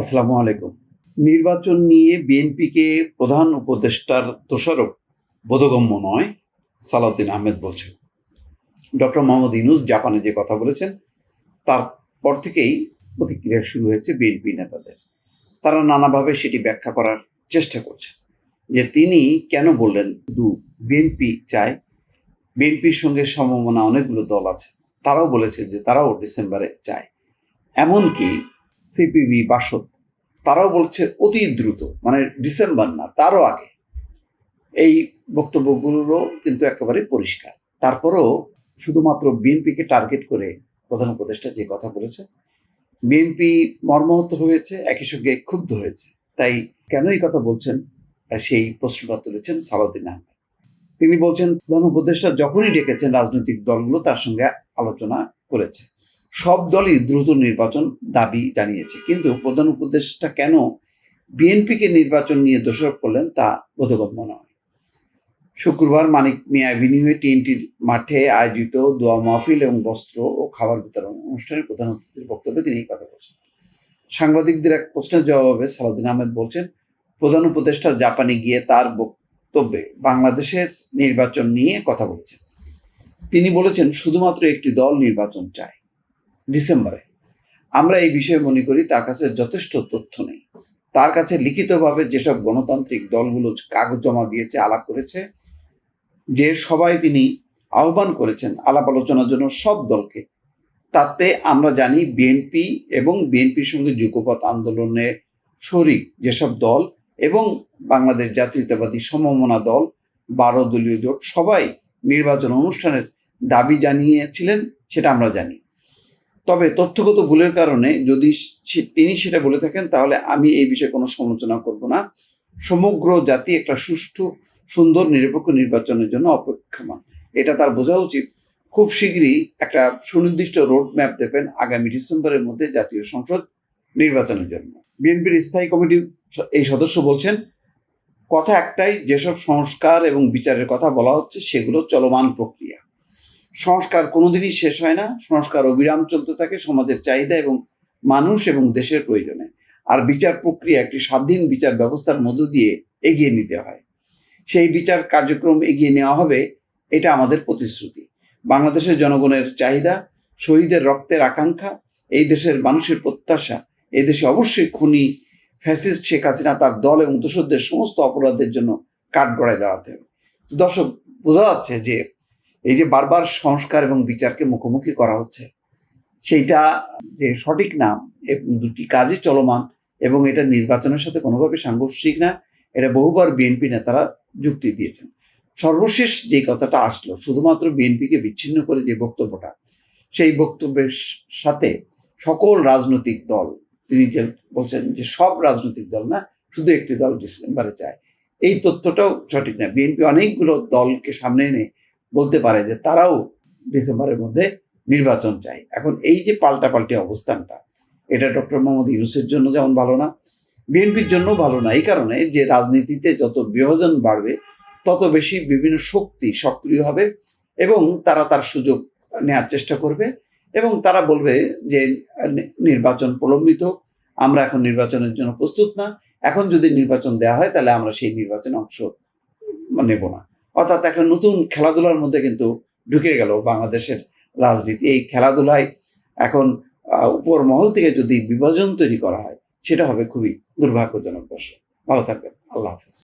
আসসালামু আলাইকুম। নির্বাচন নিয়ে বিএনপিকে প্রধান উপদেষ্টার দোষারোপ বোধগম্য নয়, সালাউদ্দিন আহমেদ বলছেন। ডক্টর মোহাম্মদ ইনুস জাপানে যে কথা বলেছেন, তারপর থেকেই প্রতিক্রিয়া শুরু হয়েছে বিএনপি নেতাদের। তারা নানাভাবে সেটি ব্যাখ্যা করার চেষ্টা করছে যে তিনি কেন বললেন, শুধু বিএনপি চায়? বিএনপির সঙ্গে সমমনা অনেকগুলো দল আছে। তারাও বলেছে যে তারাও ডিসেম্বরে চায়। এমনকি সিপিবি, বাসদ, তারাও বলছে অতি দ্রুত মানে ডিসেম্বর না, তারও আগে। এই বক্তব্যগুলো কিন্তু একেবারে পরিষ্কার। তারপরও শুধুমাত্র বিএনপিকে টার্গেট করে প্রধান উপদেষ্টা যে কথা বলেছে, বিএনপি মর্মাহত হয়েছে, একই সঙ্গে ক্ষুব্ধ হয়েছে। তাই কেন এই কথা বলছেন? সেই প্রশ্নটা তুলেছেন সালাউদ্দিন আহমেদ। তিনি বলছেন, প্রধান উপদেষ্টা যখনই ডেকেছেন রাজনৈতিক দলগুলো, তার সঙ্গে আলোচনা করেছে। সব দলই দ্রুত নির্বাচন দাবি জানিয়েছে। কিন্তু প্রধান উপদেষ্টা কেন বিএনপিকে নির্বাচন নিয়ে দোষারোপ করলেন তা বোধগম্য নয়। শুক্রবার মানিক মিয়া অ্যাভিনিউয়ে টিএনটির মাঠে আয়োজিত দোয়া মাহফিল এবং বস্ত্র ও খাবার বিতরণ অনুষ্ঠানের প্রধান অতিথির বক্তব্যে তিনি এই কথা বলছেন। সাংবাদিকদের এক প্রশ্নের জবাবে সালাউদ্দিন আহমেদ বলছেন, প্রধান উপদেষ্টা জাপানে গিয়ে তার বক্তব্যে বাংলাদেশের নির্বাচন নিয়ে কথা বলেছেন। তিনি বলেছেন, শুধুমাত্র একটি দল নির্বাচন চায়। ডিসেম্বরে। আমরা এই বিষয়ে মনে করি, তার কাছে যথেষ্ট তথ্য নেই। তার কাছে লিখিতভাবে যেসব গণতান্ত্রিক দলগুলো কাগজ জমা দিয়েছে, আলাপ করেছে, যে সবাই তিনি আহ্বান করেছেন আলাপ আলোচনার জন্য সব দলকে, তাতে আমরা জানি বিএনপি এবং বিএনপির সঙ্গে যুগপথ আন্দোলনে শরিক যেসব দল এবং বাংলাদেশ জাতীয়তাবাদী সমমনা দল, বারো দলীয় জোট সবাই নির্বাচন অনুষ্ঠানের দাবি জানিয়েছিলেন, সেটা আমরা জানি। তবে তথ্যগত ভুলের কারণে যদি তিনি সেটা বলে থাকেন, তাহলে আমি এই বিষয়ে কোনো সমালোচনা করব না। সমগ্র জাতি একটা সুষ্ঠু, সুন্দর, নিরপেক্ষ নির্বাচনের জন্য অপেক্ষমান। এটা তার বোঝা উচিত। খুব শীঘ্রই একটা সুনির্দিষ্ট রোড ম্যাপ দেবেন আগামী ডিসেম্বরের মধ্যে জাতীয় সংসদ নির্বাচনের জন্য। বিএনপির স্থায়ী কমিটির এই সদস্য বলছেন, কথা একটাই, যেসব সংস্কার এবং বিচারের কথা বলা হচ্ছে, সেগুলো চলমান প্রক্রিয়া। সংস্কার কোনোদিনই শেষ হয় না। সংস্কার অবিরাম চলতে থাকে সমাজের চাহিদা এবং মানুষ এবং দেশের প্রয়োজনে। আর বিচার প্রক্রিয়া একটি স্বাধীন বিচার ব্যবস্থার মধ্য দিয়ে এগিয়ে নিতে হয়। সেই বিচার কার্যক্রম এগিয়ে নেওয়া হবে, এটা আমাদের প্রতিশ্রুতি। বাংলাদেশের জনগণের চাহিদা, শহীদের রক্তের আকাঙ্ক্ষা, এই দেশের মানুষের প্রত্যাশা, এই দেশে অবশ্যই খুনি, ফ্যাসিস্ট শেখ হাসিনা তার দল এবং দোষরদের সমস্ত অপরাধের জন্য কাঠগড়ায় দাঁড়াতে হবে। দর্শক, বোঝা যাচ্ছে যে এই যে বারবার সংস্কার এবং বিচারকে মুখোমুখি করা হচ্ছে, সেইটা যে সঠিক এবং দুটি কাজই চলমান এবং এটা নির্বাচনের সাথে কোনোভাবে সাংঘর্ষিক না, এটা বহুবার বিএনপি নেতারা যুক্তি দিয়েছেন। সর্বশেষ যে কথাটা আসলো, শুধুমাত্র বিএনপিকে বিচ্ছিন্ন করে যে বক্তব্যটা, সেই বক্তব্যের সাথে সকল রাজনৈতিক দল, তিনি যে বলছেন যে সব রাজনৈতিক দল না, শুধু একটি দল ডিসেম্বরে চায়। এই তথ্যটাও সঠিক না। বিএনপি অনেকগুলো দলকে সামনে এনে বলতে পারে যে তারাও ডিসেম্বরের মধ্যে নির্বাচন চাই এখন এই যে পাল্টাপাল্টি অবস্থানটা, এটা ডক্টর মোহাম্মদ ইউনুসের জন্য যেমন ভালো না, বিএনপির জন্য ভালো না, এই কারণে যে রাজনীতিতে যত বিভাজন বাড়বে, তত বেশি বিভিন্ন শক্তি সক্রিয় হবে এবং তারা তার সুযোগ নেওয়ার চেষ্টা করবে এবং তারা বলবে যে নির্বাচন প্রলম্বিত, আমরা এখন নির্বাচনের জন্য প্রস্তুত না, এখন যদি নির্বাচন দেওয়া হয় তাহলে আমরা সেই নির্বাচনে অংশ নেব না। অর্থাৎ একটা নতুন খেলাধুলার মধ্যে কিন্তু ঢুকে গেল বাংলাদেশের রাজনীতি। এই খেলাধুলায় এখন উপর মহল থেকে যদি বিভাজন তৈরি করা হয়, সেটা হবে খুবই দুর্ভাগ্যজনক দর্শক। ভালো থাকবেন। আল্লাহ হাফিজ।